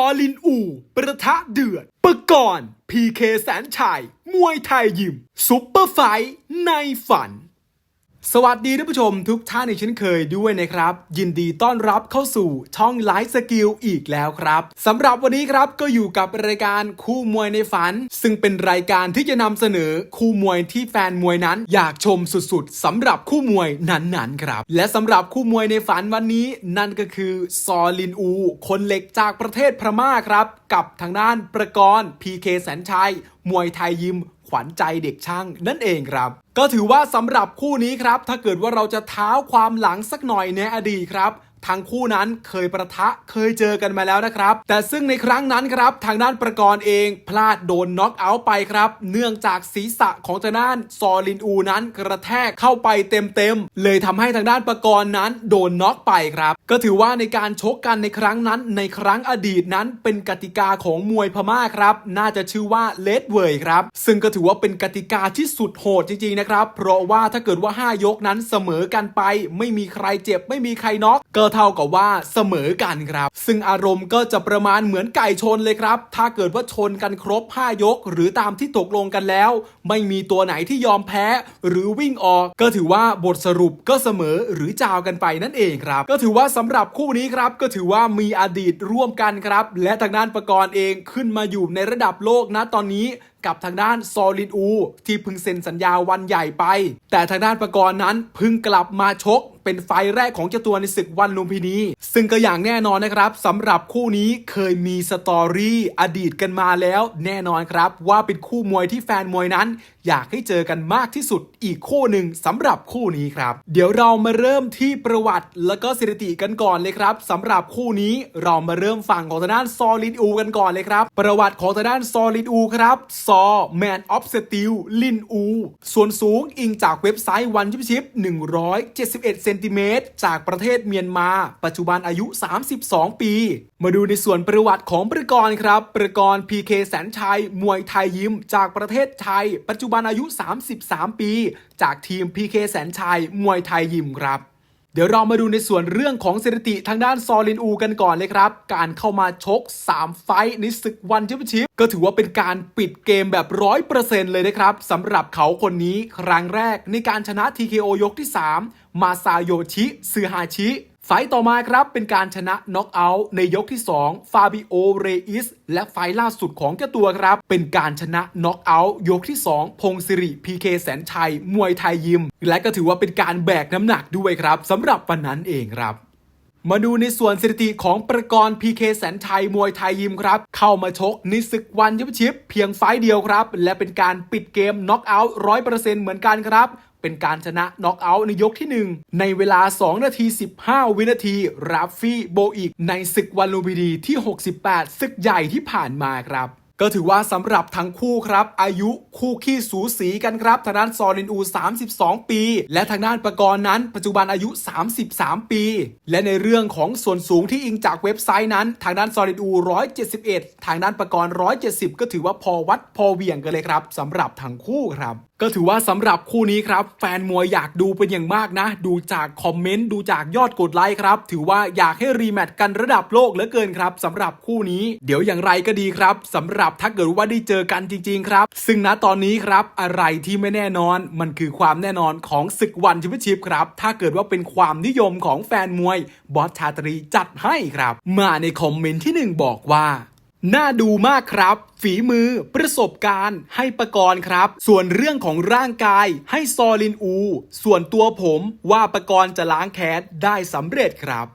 อลินอูประทะเดือดปกรณ์พีเคแสนชัยมวยไทยยิมซุปเปอร์ไฟในฝัน สวัสดีท่านผู้ชมทุกท่านในเช่นเคยด้วยนะครับ ยินดีต้อนรับเข้าสู่ช่องไลฟ์สกิลอีกแล้วครับสำหรับวันนี้ครับก็อยู่กับรายการคู่มวยในฝัน ซึ่งเป็นรายการที่จะนำเสนอคู่มวยที่แฟนมวยนั้น อยากชมสุดๆสำหรับคู่มวยนั้นๆครับ และสำหรับคู่มวยในฝันวันนี้ นั่นก็คือซอลินอู คนเหล็กจากประเทศพม่าครับ กับทางด้านประกรณ์พีเคแสนชัยมวยไทยยิม ขวัญใจเด็กช่างนั่นเองครับ ก็ถือว่าสำหรับคู่นี้ครับ ถ้าเกิดว่าเราจะเท้าความหลังสักหน่อยในอดีตครับ ทั้งคู่นั้นเคยประทะเคยเจอกันมาแล้วนะครับ แต่ซึ่งในครั้งนั้นครับทางด้านประกรณ์เองพลาดโดนน็อกเอาท์ไปครับ เนื่องจากศีรษะของทางด้านซอลินอูนั้นกระแทกเข้าไปเต็มๆ เลยทำให้ทางด้านประกรณ์นั้นโดนน็อกไปครับ ก็ถือว่าในการชกกันในครั้งนั้น ในครั้งอดีตนั้นเป็นกติกาของมวยพม่าครับ น่าจะชื่อว่าเลดเวยครับ ซึ่งก็ถือว่าเป็นกติกาที่สุดโหดจริงๆนะครับ เพราะว่าถ้าเกิดว่า 5 ยกนั้นเสมอกันไป ไม่มีใครเจ็บไม่มีใครน็อกก็เท่ากับว่าเสมอกันครับ ซึ่งอารมณ์ก็จะประมาณเหมือนไก่ชนเลยครับ ถ้าเกิดว่าชนกันครบ 5 ยก หรือตามที่ตกลงกันแล้ว ไม่มีตัวไหนที่ยอมแพ้ หรือวิ่งออก ก็ถือว่าบทสรุปก็เสมอหรือจาวกันไปนั่นเองครับ ก็ถือว่าสำหรับคู่นี้ครับ ก็ถือว่ามีอดีตร่วมกันครับ และทางด้านประกรณ์เองขึ้นมาอยู่ในระดับโลกนะตอนนี้กับทางด้านซอลินอู ที่เพิ่งเซ็นสัญญาวันใหญ่ไป แต่ทางด้านประกรณ์นั้นเพิ่งกลับมาชก เป็นไฟแรกของเจ้าตัวในศึกวันลุมพินี ซึ่งก็อย่างแน่นอนนะครับสำหรับคู่นี้เคยมีสตอรี่อดีตกันมาแล้ว แน่นอนครับว่าเป็นคู่มวยที่แฟนมวยนั้น อยากให้เจอกันมากที่สุดอีกคู่หนึ่งสำหรับคู่นี้ครับ เดี๋ยวเรามาเริ่มที่ประวัติแล้วก็สถิติกันก่อนเลยครับสำหรับคู่นี้เรามาเริ่มฝั่งของทางด้านซอลินอูกันก่อนเลยครับประวัติของทางด้านซอลินอูครับซอแมนออฟสติลลินอูส่วนสูงอิงจากเว็บไซต์วันชิปชิป171เซนติเมตร จากประเทศเมียนมา ปัจจุบันอายุ 32 ปี มาดูในส่วนประวัติของประกรณ์ครับ ประกรณ์พีเคแสนชัย มวยไทยยิมจากประเทศไทย ปัจจุบันอายุ 33 ปี จากทีมพีเคแสนชัย มวยไทยยิมครับ เดี๋ยวเรามาดูในส่วนเรื่องของสถิติทางด้านซอลินอูกันก่อนเลยครับ การเข้ามาชก 3 ไฟท์ในศึกวันแชมเปี้ยนชิพก็ถือว่าเป็นการปิดเกมแบบร้อยเปอร์เซ็นต์เลยนะครับสำหรับเขาคนนี้ครั้งแรกในการชนะ TKO ยกที่ 3 มาซาโยชิซือฮาชิ ไฟต์ต่อมาครับเป็นการชนะน็อกเอาท์ในยกที่ 2 ฟาบิโอ เรอิส และไฟต์ล่าสุดของเจ้าตัวครับ เป็นการชนะน็อกเอาท์ยกที่ 2 พงศิริพีเคแสนชัย มวยไทยยิม และก็ถือว่าเป็นการแบกน้ำหนักด้วยครับสำหรับวันนั้นเองครับมาดูในส่วนสถิติของประกรณ์พีเคแสนชัยมวยไทยยิมครับ เข้ามาชกในศึกวันยับชิป เพียงไฟต์เดียวครับ และเป็นการปิดเกมน็อกเอาท์ร้อยเปอร์เซ็นต์เหมือนกันครับ เป็นการชนะน็อกเอาท์ในยกที่ 1 ในเวลา 2 นาที 15 วินาที ราฟฟี่โบอีกในศึกวันลูบิดีที่ 68 ศึกใหญ่ที่ผ่านมาครับ ก็ถือว่าสำหรับทั้งคู่ครับ อายุคู่ขี้สูสีกันครับทางด้านซอลินอู 32 ปี และทางด้านประกรณ์นั้น ปัจจุบันอายุ 33 ปี และในเรื่องของส่วนสูงที่อิงจากเว็บไซต์นั้น ทางด้านซอลินอู 171 ทางด้านประกรณ์ 170 ก็ถือว่าพอวัดพอเวียงกันเลยครับสำหรับทั้งคู่ครับก็ถือว่าสำหรับคู่นี้ครับ แฟนมวยอยากดูเป็นอย่างมากนะ ดูจากคอมเมนต์ ดูจากยอดกดไลค์ครับ ถือว่าอยากให้รีแมตช์กันระดับโลกเหลือเกินครับสำหรับคู่นี้ เดี๋ยวอย่างไรก็ดีครับสำหรับถ้าเกิดว่าได้เจอกันจริง ๆ ครับ ซึ่งณตอนนี้ครับอะไรที่ไม่แน่นอนมันคือความแน่นอนของศึกวันแชมเปี้ยนชิพครับ ถ้าเกิดว่าเป็นความนิยมของแฟนมวยบอสชาตรีจัดให้ครับ มาในคอมเมนต์ที่หนึ่งบอกว่าน่าดูมากครับ ฝีมือ ประสบการณ์ ให้ประกรณ์ครับ ส่วนเรื่องของร่างกายให้ซอลินอู ส่วนตัวผมว่าประกรณ์จะล้างแค้นได้สำเร็จครับ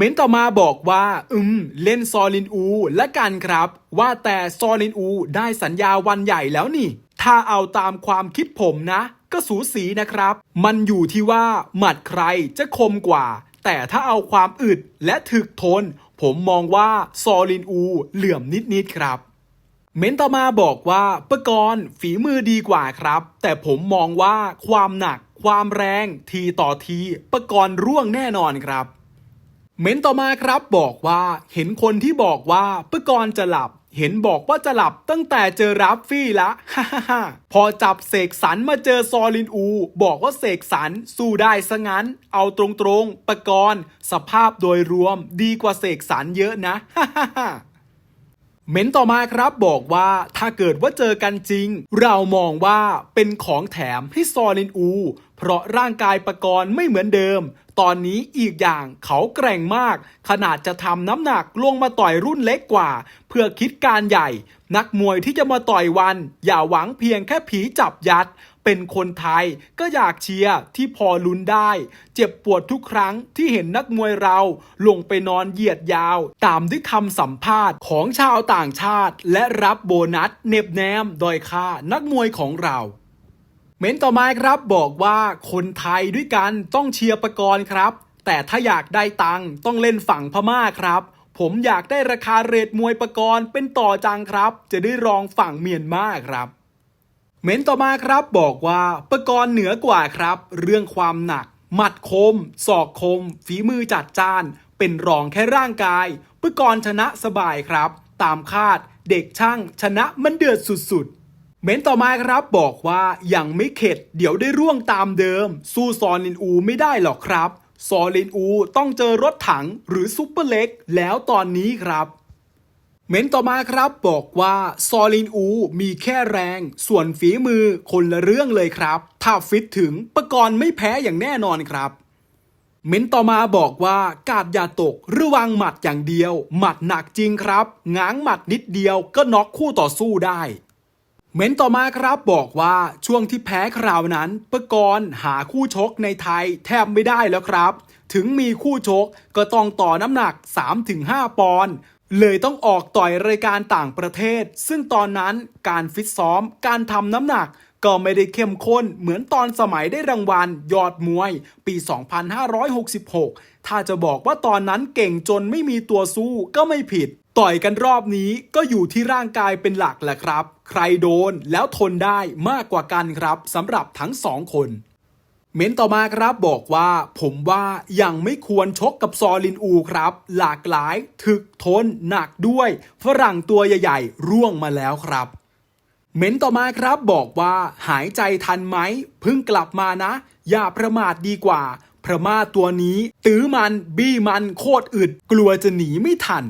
เม้นต่อมาบอกว่า อืม เล่นซอลินอู และกันครับ ว่าแต่ซอลินอูได้สัญญาวันใหญ่แล้วนี่ ถ้าเอาตามความคิดผมนะ ก็สูสีนะครับ มันอยู่ที่ว่าหมัดใครจะคมกว่า แต่ถ้าเอาความอึดและถึกทน ผมมองว่าซอลินอู เหลื่อมนิดๆครับเม้นต่อมาบอกว่าประกรณ์ฝีมือดีกว่าครับ แต่ผมมองว่าความหนัก ความแรง ทีต่อทีประกรณ์ร่วงแน่นอนครับ เม้นต่อมาครับบอกว่าเห็นคนที่บอกว่าปกรณ์จะหลับ เห็นบอกว่าจะหลับตั้งแต่เจอรับฟี่ละฮ่าฮ่าฮ่าพอจับเสกสรรมาเจอซอลินอู บอกว่าเสกสรรสู้ได้ซะงั้น เอาตรงๆประกรณ์สภาพโดยรวมดีกว่าเสกสรรเยอะนะฮ่าฮ่าฮ่า เม้นต่อมาครับบอกว่าถ้าเกิดว่าเจอกันจริง เรามองว่าเป็นของแถมให้ซอลินอู เพราะร่างกายประกรณ์ไม่เหมือนเดิม ตอนนี้อีกอย่างเขาแกร่งมาก ขนาดจะทำน้ำหนักลงมาต่อยรุ่นเล็กกว่า เพื่อคิดการใหญ่ นักมวยที่จะมาต่อยวัน อย่าหวังเพียงแค่ผีจับยัด เป็นคนไทยก็อยากเชียร์ที่พอลุ้นได้ เจ็บปวดทุกครั้งที่เห็นนักมวยเราลงไปนอนเหยียดยาว ตามด้วยคำสัมภาษณ์ของชาวต่างชาติ และรับโบนัสเน็บแนมดอยค่านักมวยของเราเม้นต่อมาครับบอกว่าคนไทยด้วยกันต้องเชียร์ประกรณ์ครับ แต่ถ้าอยากได้ตังค์ต้องเล่นฝั่งพม่าครับ ผมอยากได้ราคาเรทมวยประกรณ์เป็นต่อจังครับ จะได้รองฝั่งเมียนมาครับ เม้นต่อมาครับบอกว่าประกรณ์เหนือกว่าครับ เรื่องความหนัก หมัดคม ศอกคม ฝีมือจัดจ้าน เป็นรองแค่ร่างกายประกรณ์ชนะสบายครับ ตามคาดเด็กช่างชนะมันเดือดสุดๆ เม้นต่อมาครับบอกว่ายังไม่เข็ด เดี๋ยวได้ร่วงตามเดิม สู้ซอลินอูไม่ได้หรอกครับ ซอลินอูต้องเจอรถถังหรือซุปเปอร์เล็ก แล้วตอนนี้ครับ เม้นต่อมาครับบอกว่าซอลินอูมีแค่แรง ส่วนฝีมือคนละเรื่องเลยครับ ถ้าฟิตถึงประกรณ์ไม่แพ้อย่างแน่นอนครับ เม้นต่อมาบอกว่ากาดอย่าตกระวังหมัดอย่างเดียว หมัดหนักจริงครับ ง้างหมัดนิดเดียวก็น็อกคู่ต่อสู้ได้เม้นต่อมาครับบอกว่าช่วงที่แพ้คราวนั้นประกรณ์หาคู่ชกในไทยแทบไม่ได้แล้วครับ ถึงมีคู่ชกก็ต้องต่อน้ำหนัก 3-5 ปอนด์ เลยต้องออกต่อยรายการต่างประเทศ ซึ่งตอนนั้นการฟิตซ้อม การทำน้ำหนัก ก็ไม่ได้เข้มข้นเหมือนตอนสมัยได้รางวัลยอดมวย ปี 2566 ถ้าจะบอกว่าตอนนั้นเก่งจนไม่มีตัวสู้ก็ไม่ผิด ต่อยกันรอบนี้ก็อยู่ที่ร่างกายเป็นหลักแหละครับ ใครโดนแล้วทนได้มากกว่ากันครับสำหรับทั้งสองคน เม้นต่อมาครับบอกว่าผมว่ายังไม่ควรชกกับซอลินอูครับ หลากหลายถึกทนหนักด้วย ฝรั่งตัวใหญ่ๆ ร่วงมาแล้วครับ เม้นต่อมาครับบอกว่าหายใจทันไหมเพิ่งกลับมานะ อย่าประมาทดีกว่า พระมาตัวนี้ ตื้อมันบี้มันโคตรอึด กลัวจะหนีไม่ทัน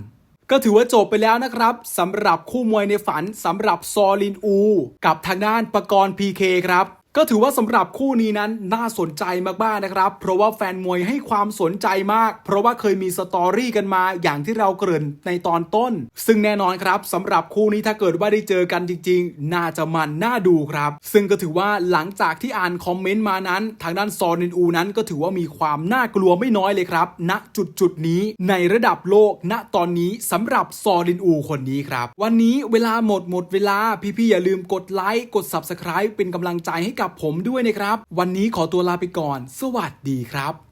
ก็ถือว่าจบไปแล้วนะครับสำหรับคู่มวยในฝันสำหรับซอลินอู กับทางด้านปรกรณ์พีเคครับ ก็ถือว่าสำหรับคู่นี้นั้นน่าสนใจมากๆนะครับ เพราะว่าแฟนมวยให้ความสนใจมาก เพราะว่าเคยมีสตอรี่กันมาอย่างที่เราเกริ่นในตอนต้น ซึ่งแน่นอนครับสำหรับคู่นี้ถ้าเกิดว่าได้เจอกันจริง ๆ น่าจะมันน่าดูครับ ซึ่งก็ถือว่าหลังจากที่อ่านคอมเมนต์มานั้น ทางด้านซอนินอูนั้นก็ถือว่ามีความน่ากลัวไม่น้อยเลยครับณจุดจุดนี้ในระดับโลกณตอนนี้สำหรับซอลินอูคนนี้ครับ วันนี้เวลาหมดหมดเวลาพี่ๆอย่าลืมกดไลค์กด Subscribe เป็นกำลังใจให้กับผมด้วยนะครับ วันนี้ขอตัวลาไปก่อน สวัสดีครับ